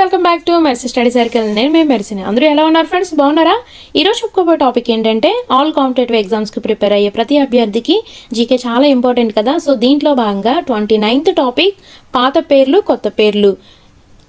Welcome back to Mercy study circle. నేను మేము మెరిసిన. అందరూ ఎలా ఉన్నారు ఫ్రెండ్స్? బాగున్నారా? ఈరోజు చెప్పుకోబోయే టాపిక్ ఏంటంటే ఆల్ కాంపిటేటివ్ ఎగ్జామ్స్కి ప్రిపేర్ అయ్యే ప్రతి అభ్యర్థికి జీకే చాలా ఇంపార్టెంట్ కదా. సో దీంట్లో భాగంగా ట్వంటీ నైన్త్ టాపిక్ పాత పేర్లు కొత్త పేర్లు.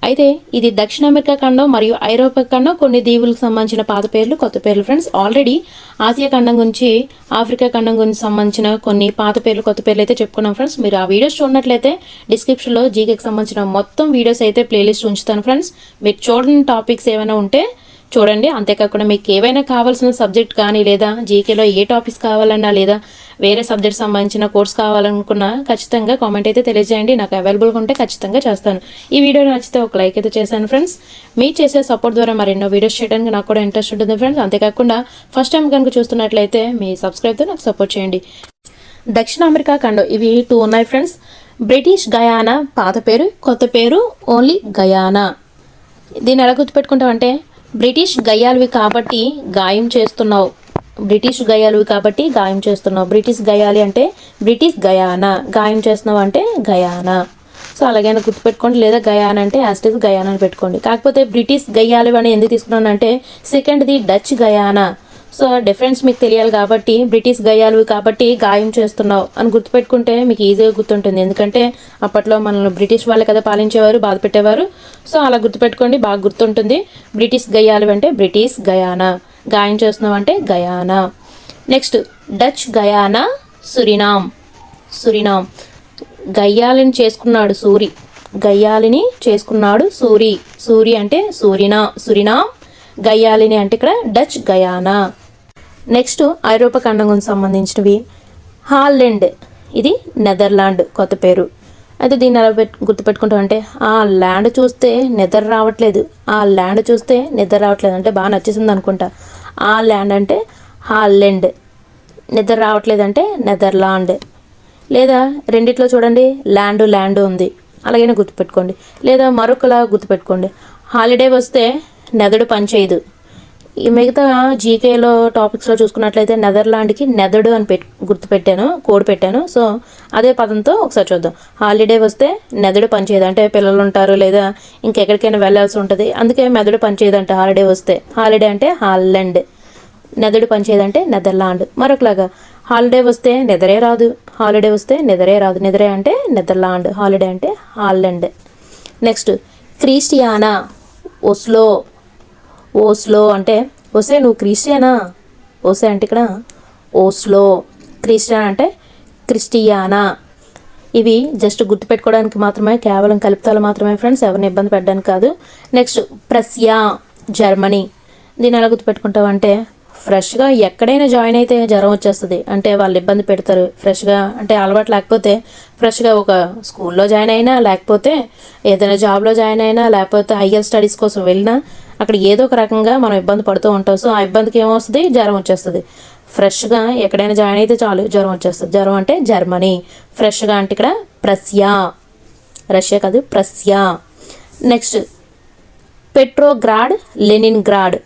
అయితే ఇది దక్షిణ అమెరికా ఖండం మరియు ఐరోపా ఖండం కొన్ని దీవులకు సంబంధించిన పాత పేర్లు కొత్త పేర్లు ఫ్రెండ్స్ ఆల్రెడీ ఆసియా ఖండం గురించి ఆఫ్రికా ఖండం గురించి సంబంధించిన కొన్ని పాత పేర్లు కొత్త పేర్లు అయితే చెప్పుకున్నాం ఫ్రెండ్స్ మీరు ఆ వీడియోస్ చూడనట్లయితే డిస్క్రిప్షన్లో జీకేకి సంబంధించిన మొత్తం వీడియోస్ అయితే ప్లేలిస్ట్ ఉంచుతాను ఫ్రెండ్స్ మీరు చూడని టాపిక్స్ ఏమైనా ఉంటే చూడండి అంతేకాకుండా మీకు ఏవైనా కావాల్సిన సబ్జెక్ట్ కానీ లేదా జీకేలో ఏ టాపిక్స్ కావాలన్నా లేదా వేరే సబ్జెక్ట్ సంబంధించిన కోర్స్ కావాలనుకున్నా ఖచ్చితంగా కామెంట్ అయితే తెలియజేయండి. నాకు అవైలబుల్గా ఉంటే ఖచ్చితంగా చేస్తాను. ఈ వీడియో నచ్చితే ఒక లైక్ అయితే చేశాను ఫ్రెండ్స్. మీరు చేసే సపోర్ట్ ద్వారా మరెన్నో వీడియోస్ చేయడానికి నాకు కూడా ఇంట్రెస్ట్ ఉంటుంది ఫ్రెండ్స్. అంతేకాకుండా ఫస్ట్ టైం కనుక చూస్తున్నట్లయితే మీ సబ్స్క్రైబ్తో నాకు సపోర్ట్ చేయండి. దక్షిణ అమెరికా ఖండం ఇవి టూ ఉన్నాయి ఫ్రెండ్స్. బ్రిటిష్ గయానా పాత పేరు కొత్త పేరు ఓన్లీ గయానా. దీన్ని ఎలా గుర్తుపెట్టుకుంటామంటే బ్రిటిష్ గయ్యాలువి కాబట్టి గాయం చేస్తున్నావు. బ్రిటిష్ గయాలివి కాబట్టి గాయం చేస్తున్నావు. బ్రిటిష్ గయాలి అంటే బ్రిటిష్ గయానా. గాయం చేస్తున్నావు అంటే గయానా. సో అలాగైనా గుర్తుపెట్టుకోండి. లేదా గయాన అంటే యాస్టిస్ గయానా అని పెట్టుకోండి. కాకపోతే బ్రిటిష్ గయ్యాలి అని ఎందుకు తీసుకున్నానంటే సెకండ్ది డచ్ గయానా. సో డిఫరెన్స్ మీకు తెలియాలి కాబట్టి బ్రిటిష్ గయ్యాలు కాబట్టి గాయం చేస్తున్నావు అని గుర్తుపెట్టుకుంటే మీకు ఈజీగా గుర్తుంటుంది. ఎందుకంటే అప్పట్లో మనల్ని బ్రిటిష్ వాళ్ళే కదా పాలించేవారు బాధ పెట్టేవారు. సో అలా గుర్తుపెట్టుకోండి బాగా గుర్తుంటుంది. బ్రిటిష్ గయ్యాలు అంటే బ్రిటిష్ గయానా. గాయం చేస్తున్నావు అంటే Guyana. Next Dutch Guyana Suriname Suriname గయ్యాలని చేసుకున్నాడు సూరి. గయ్యాలిని చేసుకున్నాడు సూరి. సూరి అంటే సూరినా సురినామ్ గయ్యాలిని అంటే ఇక్కడ డచ్ గయానా. నెక్స్ట్ ఐరోపా ఖండంకు సంబంధించినవి. హాలెండ్ ఇది నెదర్లాండ్ కొత్త పేరు. అయితే దీన్ని ఎలా పెట్టు గుర్తుపెట్టుకుంటాం అంటే ఆ ల్యాండ్ చూస్తే నిద్ర రావట్లేదు. ఆ ల్యాండ్ చూస్తే నిద్ర రావట్లేదు అంటే బాగా నచ్చేసింది అనుకుంటా. ఆ ల్యాండ్ అంటే హాలెండ్ నిద్ర రావట్లేదు అంటే నెదర్లాండ్. లేదా రెండిట్లో చూడండి ల్యాండ్ ల్యాండ్ ఉంది. అలాగైనా గుర్తుపెట్టుకోండి. లేదా మరొకలా గుర్తుపెట్టుకోండి. హాలిడే వస్తే నెదడు పనిచేయదు ఈ మిగతా జీకేలో టాపిక్స్లో చూసుకున్నట్లయితే నెదర్లాండ్కి నెదడు అని పెట్ గుర్తుపెట్టాను కోడ్ పెట్టాను. సో అదే పదంతో ఒకసారి చూద్దాం. హాలిడే వస్తే నెదడు పనిచేయదు అంటే పిల్లలు ఉంటారు లేదా ఇంకెక్కడికైనా వెళ్ళాల్సి ఉంటుంది. అందుకే మెదడు పనిచేయదంట హాలిడే వస్తే. హాలిడే అంటే హాల్లాండ్ నెదడు పనిచేయదంటే నెదర్లాండ్. మరొకలాగా హాలిడే వస్తే నిద్రే రాదు. హాలిడే వస్తే నిద్రే రాదు. నిద్రే అంటే నెదర్లాండ్. హాలిడే అంటే Holland next Christiania Oslo slow అంటే ఓసే నువ్వు క్రిస్టియానా? ఓసే అంటే ఇక్కడ ఓస్లో. క్రిస్టియన్ అంటే క్రిస్టియానా? ఇవి జస్ట్ గుర్తుపెట్టుకోవడానికి మాత్రమే కేవలం కలుపుతాలు మాత్రమే ఫ్రెండ్స్ ఎవరిని ఇబ్బంది పెట్టడానికి కాదు. Next Prussia Germany. దీని ఎలా గుర్తుపెట్టుకుంటామంటే ఫ్రెష్గా ఎక్కడైనా జాయిన్ అయితే జ్వరం వచ్చేస్తుంది. అంటే వాళ్ళు ఇబ్బంది పెడతారు. ఫ్రెష్గా అంటే అలవాటు లేకపోతే ఫ్రెష్గా ఒక స్కూల్లో జాయిన్ అయినా లేకపోతే ఏదైనా జాబ్లో జాయిన్ అయినా లేకపోతే హయ్యర్ స్టడీస్ కోసం వెళ్ళినా అక్కడ ఏదో ఒక రకంగా మనం ఇబ్బంది పడుతూ ఉంటాం. సో ఆ ఇబ్బందికి ఏమొస్తుంది జ్వరం వచ్చేస్తుంది. ఫ్రెష్గా ఎక్కడైనా జాయిన్ అయితే చాలు జ్వరం వచ్చేస్తుంది. జ్వరం అంటే జర్మనీ. ఫ్రెష్గా అంటే ఇక్కడ ప్రస్యా. రష్యా కాదు Prussia. Next Petrograd Leningrad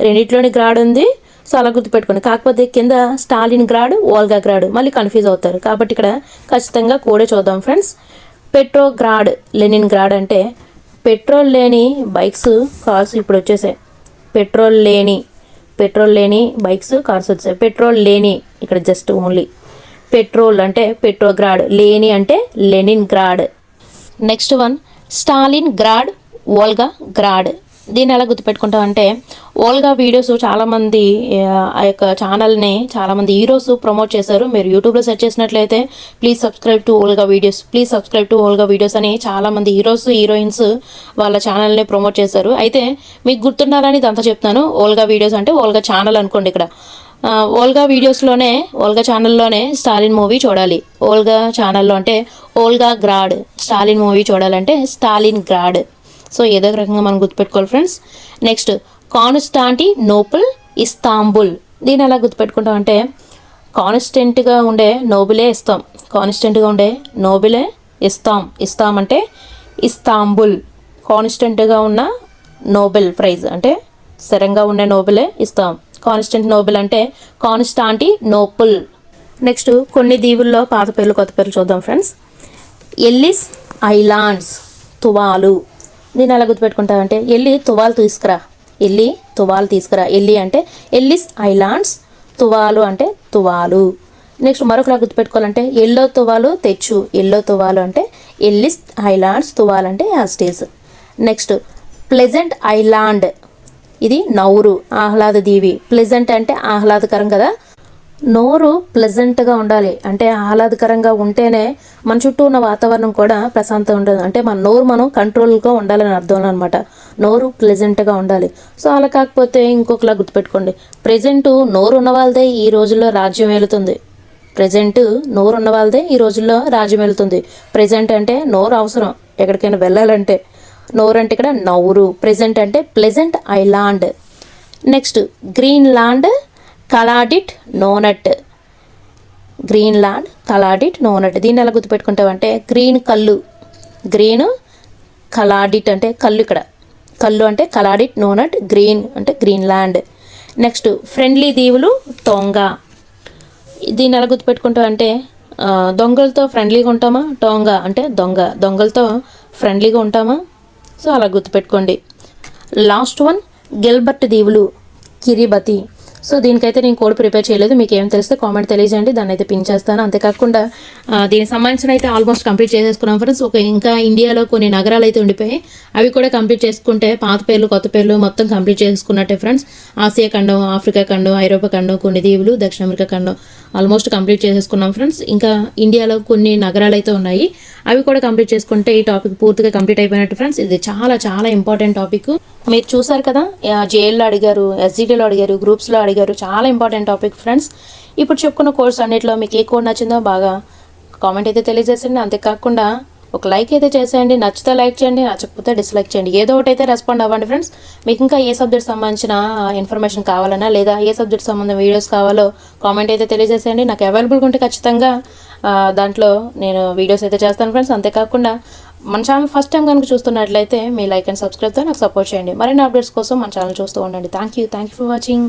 రెండిట్లోని గ్రాడ్ ఉంది. సో అలా గుర్తుపెట్టుకోండి. కాకపోతే కింద స్టాలిన్ గ్రాడ్ ఓల్గా గ్రాడ్ మళ్ళీ కన్ఫ్యూజ్ అవుతారు. కాబట్టి ఇక్కడ ఖచ్చితంగా కూడా చూద్దాం ఫ్రెండ్స్. పెట్రోగ్రాడ్ లెనిన్ గ్రాడ్ అంటే పెట్రోల్ లేని బైక్స్ కార్స్ ఇప్పుడు వచ్చేసాయి. పెట్రోల్ లేని పెట్రోల్ లేని బైక్స్ కార్స్ వచ్చాయి పెట్రోల్ లేని ఇక్కడ జస్ట్ ఓన్లీ. పెట్రోల్ అంటే పెట్రోగ్రాడ్ లేని అంటే Leningrad. Next one Stalingrad Volgograd. దీన్ని ఎలా గుర్తుపెట్టుకుంటాం అంటే ఓల్గా వీడియోస్ చాలామంది ఆ యొక్క ఛానల్ని చాలామంది హీరోస్ ప్రమోట్ చేశారు. మీరు యూట్యూబ్లో సెర్చ్ చేసినట్లయితే please subscribe to Olga videos please subscribe to Olga videos అని చాలామంది హీరోస్ హీరోయిన్స్ వాళ్ళ ఛానల్ని ప్రమోట్ చేశారు. అయితే మీకు గుర్తుండాలని ఇదంతా చెప్తాను ఓల్గా వీడియోస్ అంటే ఓల్గా ఛానల్ అనుకోండి ఇక్కడ. ఓల్గా వీడియోస్లోనే ఓల్గా ఛానల్లోనే స్టాలిన్ మూవీ చూడాలి. ఓల్గా ఛానల్లో అంటే ఓల్గా గ్రాడ్. స్టాలిన్ మూవీ చూడాలంటే స్టాలిన్ గ్రాడ్. సో ఏదో ఒక రకంగా మనం గుర్తుపెట్టుకోవాలి friends next Constantinople Istanbul దీన్ని ఎలా గుర్తుపెట్టుకుంటాం అంటే కాన్స్టెంట్గా ఉండే నోబులే ఇస్తాం. కాన్స్టెంట్గా ఉండే నోబులే ఇస్తాం. ఇస్తాం అంటే ఇస్తాంబుల్ కాన్స్టెంట్గా ఉన్న నోబెల్ ప్రైజ్ అంటే స్థిరంగా ఉండే నోబెలే ఇస్తాం. కాన్స్టెంట్ నోబెల్ అంటే కాన్స్టాంటి నోపుల్ నెక్స్ట్ కొన్ని దీవుల్లో పాత పేర్లు కొత్త పేర్లు చూద్దాం ఫ్రెండ్స్ ఎల్లిస్ ఐలాండ్స్ తువాలు దీన్ని ఎలా గుర్తుపెట్టుకుంటామంటే ఎల్లి తువాలు తీసుకురా. ఎల్లి తువాలు తీసుకురా. ఎల్లి అంటే ఎల్లిస్ ఐలాండ్స్ తువాలు అంటే తువాలు. నెక్స్ట్ మరొకలా గుర్తుపెట్టుకోవాలంటే ఎల్లో తువాలు తెచ్చు. ఎల్లో తువాలు అంటే ఎల్లిస్ ఐలాండ్స్ తువాలు అంటే యాస్టేస్. Next pleasant island. ఇది నౌరు ఆహ్లాద దీవి ప్లెజెంట్ అంటే ఆహ్లాదకరం కదా. నోరు ప్లెజెంట్గా ఉండాలి. అంటే ఆహ్లాదకరంగా ఉంటేనే మన చుట్టూ ఉన్న వాతావరణం కూడా ప్రశాంతంగా ఉంటుంది. అంటే మన నోరు మనం కంట్రోల్గా ఉండాలని అర్థం అనమాట నోరు ప్లెజెంట్గా ఉండాలి. సో అలా కాకపోతే ఇంకొకలా గుర్తుపెట్టుకోండి. ప్రజెంట్ నోరు ఉన్న వాళ్ళదే ఈ రోజుల్లో రాజ్యం వెళుతుంది ప్రజెంట్ నోరు ఉన్న వాళ్ళదే ఈ రోజుల్లో రాజ్యం వెళుతుంది ప్రజెంట్ అంటే నోరు అవసరం. ఎక్కడికైనా వెళ్ళాలంటే. నోరు అంటే ఇక్కడ నవ్వురు. ప్రెజెంట్ అంటే pleasant island. Next Greenland Kalaallit Nunaat. Greenland Kalaallit Nunaat. దీన్ని ఎలా గుర్తుపెట్టుకుంటామంటే గ్రీన్ కళ్ళు. గ్రీన్ కలాడిట్ అంటే కళ్ళు ఇక్కడ. కళ్ళు అంటే కలాడిట్ నోనట్ గ్రీన్ అంటే గ్రీన్ ల్యాండ్. నెక్స్ట్ ఫ్రెండ్లీ దీవులు తొంగ దీన్ని ఎలా గుర్తుపెట్టుకుంటాం అంటే దొంగలతో ఫ్రెండ్లీగా ఉంటామా? టోంగ అంటే దొంగ. దొంగలతో ఫ్రెండ్లీగా ఉంటామా? సో అలా గుర్తుపెట్టుకోండి. లాస్ట్ వన్ గిల్బర్ట్ దీవులు కిరిబతి. సో దీనికైతే నేను కోడ్ ప్రిపేర్ చేయలేదు. మీకు ఏం తెలిస్తే కామెంట్ తెలియజేయండి. దాన్ని అయితే పిన్ చేస్తాను. అంతేకాకుండా దీనికి సంబంధించిన అయితే ఆల్మోస్ట్ కంప్లీట్ చేసేసుకున్నాం ఫ్రెండ్స్ ఒక ఇంకా ఇండియాలో కొన్ని నగరాలు అయితే ఉండిపోయాయి. అవి కూడా కంప్లీట్ చేసుకుంటే పాత పేర్లు కొత్త పేర్లు మొత్తం కంప్లీట్ చేసుకున్నట్టే ఫ్రెండ్స్ ఆసియా ఖండం ఆఫ్రికా ఖండం ఐరోపా ఖండం కొన్ని దీవులు దక్షిణ అమెరికా ఖండం ఆల్మోస్ట్ కంప్లీట్ చేసేసుకున్నాం ఫ్రెండ్స్ ఇంకా ఇండియాలో కొన్ని నగరాలు అయితే ఉన్నాయి. అవి కూడా కంప్లీట్ చేసుకుంటే ఈ టాపిక్ పూర్తిగా కంప్లీట్ అయిపోయినట్టు ఫ్రెండ్స్ ఇది చాలా చాలా ఇంపార్టెంట్ టాపిక్ మీరు చూసారు కదా జేఎల్లో అడిగారు ఎస్జిటీలో అడిగారు గ్రూప్స్లో అడిగారు. చాలా ఇంపార్టెంట్ టాపిక్ ఫ్రెండ్స్. ఇప్పుడు చెప్పుకున్న కోర్స్ అన్నిటిలో మీకు ఏ కోడ్ నచ్చిందో బాగా కామెంట్ అయితే తెలియజేసండి అంతేకాకుండా ఒక లైక్ అయితే చేసేయండి. నచ్చితే లైక్ చేయండి నచ్చకపోతే డిస్లైక్ చేయండి. ఏదో ఒకటి అయితే రెస్పాండ్ అవ్వండి ఫ్రెండ్స్. మీకు ఇంకా ఏ సబ్జెక్ట్ సంబంధించిన ఇన్ఫర్మేషన్ కావాలన్నా లేదా ఏ సబ్జెక్ట్ సంబంధం వీడియోస్ కావాలో కామెంట్ అయితే తెలియజేసేయండి. నాకు అవైలబుల్గా ఉంటే ఖచ్చితంగా దాంట్లో నేను వీడియోస్ అయితే చేస్తాను ఫ్రెండ్స్. అంతేకాకుండా మన ఛానల్ ఫస్ట్ టైం కనుక చూస్తున్నట్లయితే మీ లైక్ అండ్ సబ్స్క్రైబ్తో నాకు సపోర్ట్ చేయండి. మరిన్ని అప్డేట్స్ కోసం మన ఛానల్ చూస్తూ ఉండండి. Thank you thank you for watching.